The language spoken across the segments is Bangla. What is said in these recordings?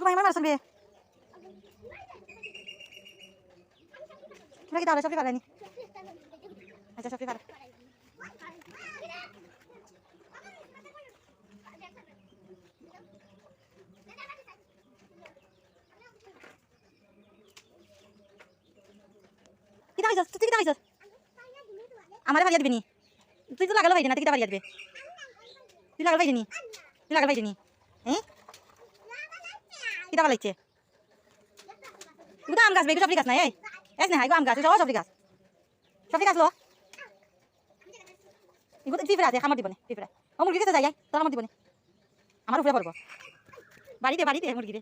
ভাই আমার মারা চলবে তোরা কি তাহলে সবজি পারেনি আচ্ছা সবজি পারে কিতা খাইছস তুই কিতা খাইছস আমারে বাড়িয়া দিবি নি তুই তো লাগালো পাইছি না তুই কিতা দিবে তুই লাগাল নি তুই লাগাল নি কিতা বালাইছে এগুলো আম গাছ বেগুলো সবজি গাছ নাই, এই। এস না এগুলো আম গাছ সব সবজি গাছ। সবজি গাছ লো। এগুলো পিঁপড়া আছে খামার দিব না পিঁপড়া ও মুরগি খেতে যাই তোর আমার দিব না? আমার উপরে পড়ব বাড়িতে বাড়িতে মুরগিরে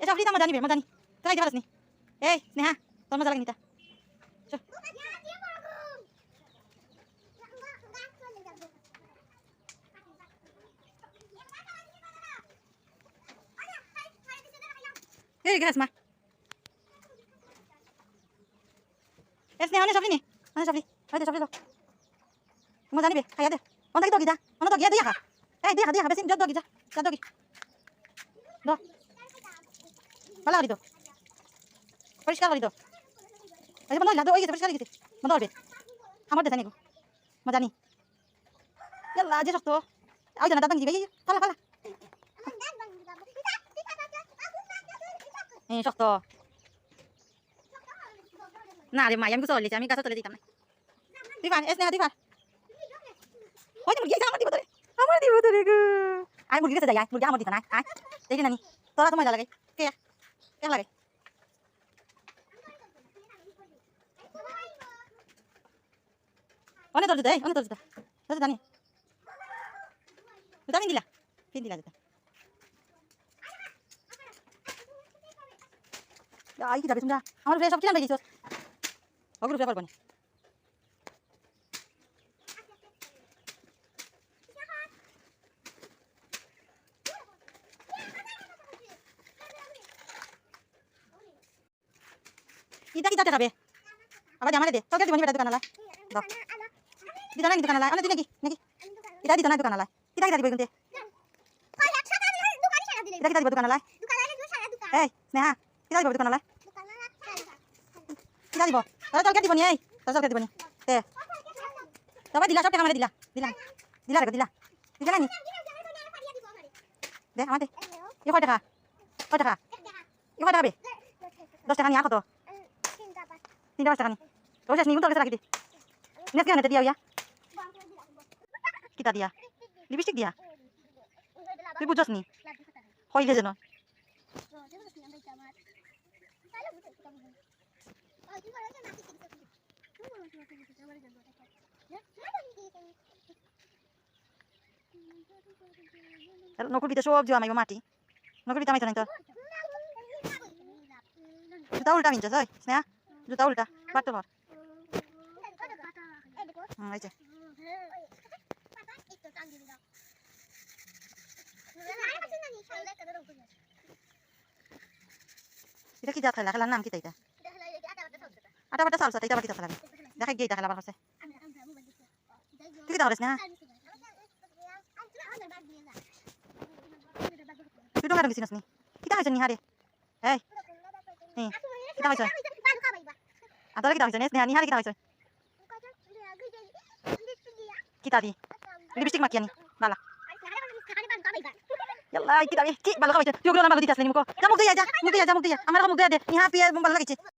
এ সবজি তো আমার জানিবে আমার জানি। তোরা দিতে পারিস এই, স্নেহা তোর মজা লাগেনি তা এই গাছ মা। এ স্নেহা অনেক সবজি নি অনেক সবজি হয়তো সবজি লো মজা নিবে, খাইয়া দে। অনেক দগি যা অনেক দগিয়া দিয়া খা। এই, দিয়া দিয়া বেশি যত দগি যা যা দগি। দ। ভালো করি তো। পরিষ্কার করি তো। যে বন্ধ হইলা তো ওই গেছে পরিষ্কার গেছে। বন্ধ করবে আমার দেশে নিগো মজা নি যে শক্ত ওই জানা দাদা দিবে। ফালা ফালা শক্ত না রে মাই আমি কিছু চলেছি আমি গাছে চলে দিতাম না তুই পান এস নেহা তুই পান ওই যে মুরগি আছে, আমার দিব তোরে আমার দিব তোরে গো আয় মুরগি কাছে যাই আয় মুরগি আমার দিতা না আয়, আয় দেখি নানি তোরা তো মজা লাগে কে কে লাগে অনেক তোর জুতা এই অনেক তোর জুতা তোর জুতা নি জুতা পিন দিলা পিন দিলা জুতা আই কি যাবে তোমরা? আমার ফ্রেন্ড সব কিনা বেরিয়েছ ওগুলো ফ্রেন্ড করব ইটা কি যাতে খাবে আবার জামালে দে। তোকে জীবনী বেটা দোকানালা দিতা নাকি দোকানালা অনেক নাকি? নাকি? এটা দিতা না দোকানালা কিটা কিটা দিব কিন্তু? এটা কিটা দিব দোকানালা এই স্নেহা। কিটা দিব দোকানালা কিটা দিব? তাহলে তলকে দিব নি এই? তাহলে তলকে দিব নি দে। তবে দিলা সব টাকা মানে দিলা। দিলা। দিলা রে দিলা। দিলা নানি দে আমার দে। এ কয় টাকা। কয় টাকা। এ কয় টাকা বে। দশ টাকা নি আর কত? তিনটা পাঁচ টাকা নি। রোজ আসনি তোর কাছে রাখি দে। নেক্সট কেন দিয়া ইয়া কিতা দিয়া? লিপস্টিক দিয়া? তুই বুঝছস নি? কইলে যেন নকুল পিতে সব জমা মাইব মাটি নকুল পিতা মাইতো নাই তো জুতা উল্টা ওই স্নেহা জুতা উল্টা বাট তোমার হুম এই যে এটা কি জাত খেলা খেলার নাম কি তাইটা আটা বাটা চালসা তাইটা বাটি খেলা দেখা গিয়ে এটা খেলা বার হচ্ছে তুই কি তাহলে স্নেহা তুই তো কারণ গেছিস নি কিতা হয়েছে নিহারে এই কিতা হয়েছে আদরে কিতা হয়েছে স্নেহা নিহারে কিতা হয়েছে কিতা দি ইয়াল্লা কিতা কি ভালো খাইছে তুই ভালো দিতে আসলে মুখ মুখ দিয়ে যা মুখ দিয়ে যা মুখ দিয়ে আমার মুখ দিয়ে দে ইহা পিয়া ভালো লাগিছে